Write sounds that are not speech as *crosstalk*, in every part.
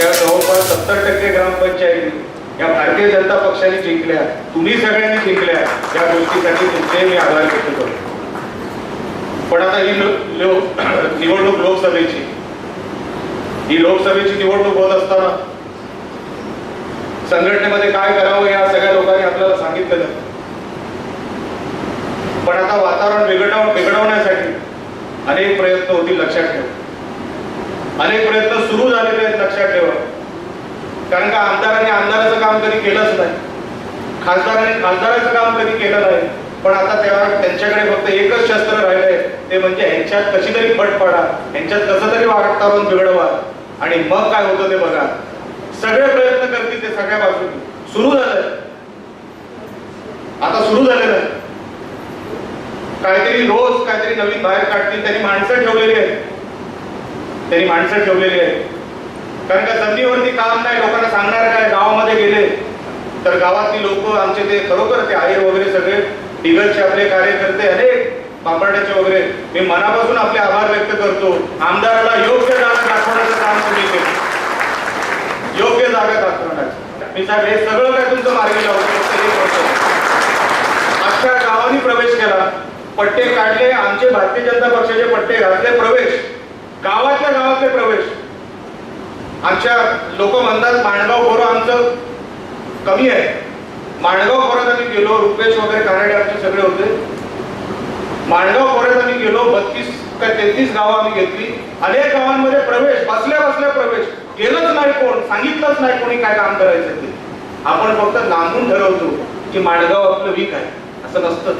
त्या जवळपास सत्तर टक्के ग्रामपंचायती या भारतीय जनता पक्षाने जिंकल्या. तुम्ही सगळ्यांनी जिंकल्या. या गोष्टीसाठी तुमचे मी आभार व्यक्त करतो. पण आता ही *clears throat* निवडणूक लोकसभेची. ही लोकसभेची निवडणूक होत असताना संघटनेमध्ये काय करावं या सगळ्या लोकांनी आपल्याला सांगितलेलं. पण आता वातावरण बिघडव बिघडवण्यासाठी अनेक प्रयत्न होतील लक्षात ठेवा. अनेक प्रयत्न सुरू झालेले आहेत लक्षात ठेवा. कारण का आमदारांनी आमदाराचं काम कधी केलंच नाही. खासदारांनी खासदाराचं काम कधी केलं नाही. पण आता तेव्हा त्यांच्याकडे फक्त एकच शस्त्र राहिलंय ते म्हणजे ह्यांच्यात कशी तरी पट पडा ह्यांच्यात कसं तरी वातावरण बिघडवा. आणि मग काय होतं ते बघा. सगळे प्रयत्न करतील ते सगळ्या बाजूने. सुरू झालंय आता सुरू झालेलं आहे. काहीतरी रोज काहीतरी नवीन बाहेर काढतील त्यांनी माणसं ठेवलेली आहेत. त्यांनी माणसं ठेवलेली आहेत. कारण का जमिनीवरती काम नाही लोकांना सांगणार काय? गावामध्ये गेले तर गावातली लोक आमचे ते खरोखर ते आई वगैरे सगळे डिगलचे आपले कार्यकर्ते अनेक पापड्याचे वगैरे. मी मनापासून आपले आभार व्यक्त करतो. आमदाराला योग्य जागा दाखवण्याचं काम तुम्ही केलं. योग्य जागा दाखवण्याचं. मी साहेब हे सगळं काय तुमचं मार्गी लावतो गावांनी अख्ख्या गावाने प्रवेश केला. पट्टे काढले आमचे भारतीय जनता पक्षाचे पट्टे घातले प्रवेश. गावात आमच्या लोक म्हणतात माणगाव खोरं आमचं कमी आहे. माणगाव खोऱ्यात आम्ही गेलो रुपेश वगैरे कानडे आमचे सगळे होते. माणगाव खोऱ्यात आम्ही गेलो बत्तीस का तेहतीस गावं आम्ही घेतली. अनेक गावांमध्ये प्रवेश बसल्या बसल्या प्रवेश. केलंच नाही कोण सांगितलंच नाही कोणी काय काम करायचं ते. आपण फक्त लांबून ठरवतो की माणगाव आपलं वीक आहे असं नसतं.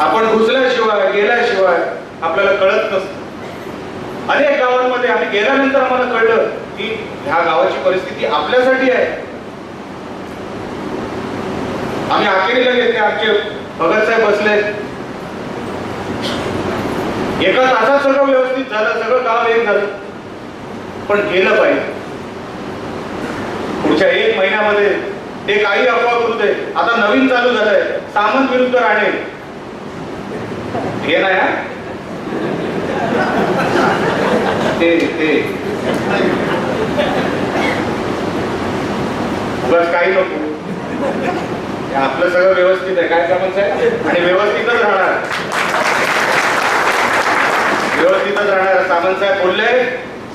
आपण घुसल्याशिवाय गेल्याशिवाय आपल्याला कळत नसतं. अनेक गावांमध्ये आम्ही गेल्यानंतर आम्हाला कळलं की ह्या गावाची परिस्थिती आपल्यासाठी आहे. आम्ही अखेरीला घेतले आमचे भगत साहेब बसले. एका तासात सगळं व्यवस्थित झालं सगळं गाव एक झालं. पण गेलं पाहिजे. पुढच्या एक महिन्यामध्ये ते काही अफवा करू दे. आता नवीन चालू झालंय. सामंत विरुद्ध राणे. हे नाही ते ते. उगाच काही नको. आपलं सगळं व्यवस्थित आहे. काय समज आहे आणि व्यवस्थितच राहणार. व्यवस्थितच राहणार. सामंत साहेब बोलले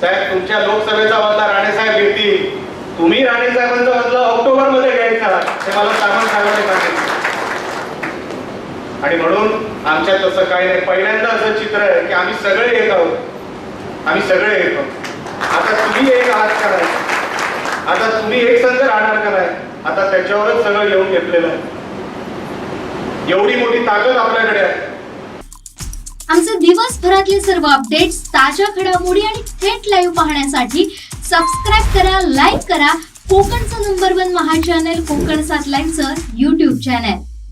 साहेब तुमच्या लोकसभेचा बदला राणे साहेब घेतील. तुम्ही राणे साहेबांचा बदला ऑक्टोबरमध्ये घ्यायचा. हे मला सामंत साहेबांनी सांगितलं आणि म्हणून आमच्यात तसं काही नाही. पहिल्यांदा असं चित्र आहे की आम्ही सगळे एक आहोत. आम्ही सगळे एक आहोत. आता तुम्ही एक आहात का आता तुम्ही एक संघ राहणार का नाही? आता त्याच्यावरच सगळं येऊन घेतलेलं आहे. एवढी मोठी ताकद आपल्याकडे आहे. आमचे दिवसभरातले सर्व अपडेट्स ताज्या घडामोडी आणि थेट लाईव्ह पाहण्यासाठी सबस्क्राईब करा लाईक करा. कोकणचं नंबर वन महा चॅनल कोकण सात लाईनचं युट्यूब चॅनल